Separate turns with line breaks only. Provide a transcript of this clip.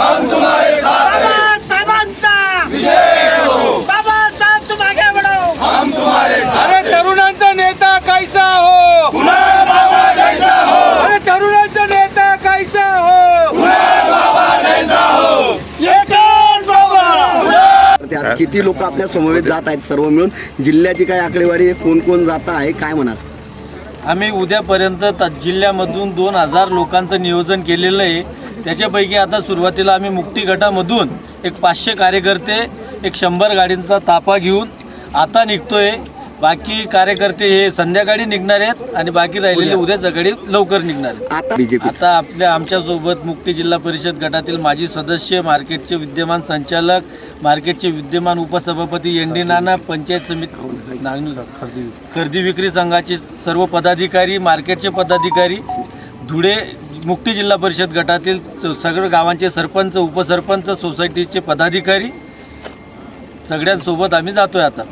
हो। हम तुम्हारे साथ बाबा साहेबांचा! विजय बाबा साहेब हम तुम्हारे साथ
अरे तरुणांचा नेता कैसा हो?
बाबा जैसा हो। अरे
तरुणांचा नेता कैसा हो?
बाबा जैसा हो।
किती लोक आपल्या समवेत जात आहेत सर्व मिळून? जिल्ह्याची काय आकडेवारी आहे, कोण कोण जात आहे? काय म्हणाल?
आम्ही उद्यापर्यंत जिल्ह्यामधून दोन हजार लोकांचं नियोजन केलेलं आहे. त्याच्यापैकी आता सुरुवातीला आम्ही मुक्ती गटामधून एक पाचशे कार्यकर्ते एक शंभर गाडींचा ताफा घेऊन आता निघतोय. बाकी कार्यकर्ते हे संध्याकाळी निघणार आहेत आणि बाकी राहिलेले उद्या. सकाळी लवकर निघणार
आहेत.
आता आपल्या आमच्यासोबत मुक्ती जिल्हा परिषद गटातील माजी सदस्य मार्केटचे विद्यमान संचालक मार्केटचे विद्यमान उपसभापती एन डी नाना पंचायत समिती नागनूर खरेदी विक्री संघाचे सर्व पदाधिकारी मार्केटचे पदाधिकारी धुळे मुक्ती जिल्हा परिषद गटातील च- सगळ्या गावांचे सरपंच उपसरपंच सोसायटीचे पदाधिकारी सगळ्यांसोबत आम्ही जातो आहे आता.